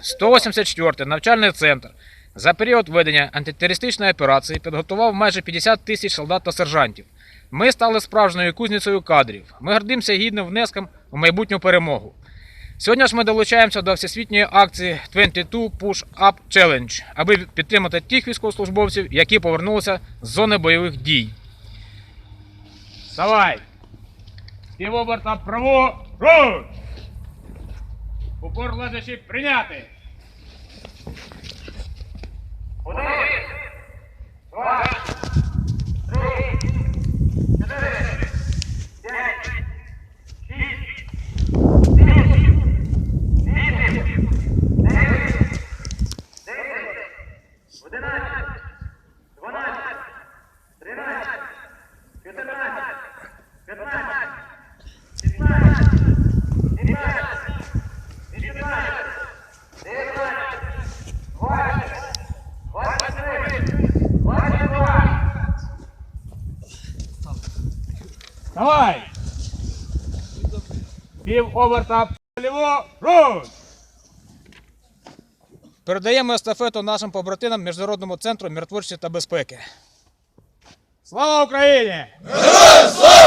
184 навчальний центр за період ведення антитерористичної операції підготував майже 50 тисяч солдат та сержантів. Ми стали справжньою кузницею кадрів. Ми гордимося гідним внеском у майбутню перемогу. Сьогодні ж ми долучаємося до всесвітньої акції 22 Push Up Challenge, аби підтримати тих військовослужбовців, які повернулися з зони бойових дій. Давай! Право! Упор лежачи прийняти! Один, три, чотири, п'ять, шість, сім, вісім, дев'ять, десять, одинадцять, Давай! Пів оберта ліво, руч! Передаємо естафету нашим побратимам Міжнародному центру миротворчості та безпеки. Слава Україні! Героям слава!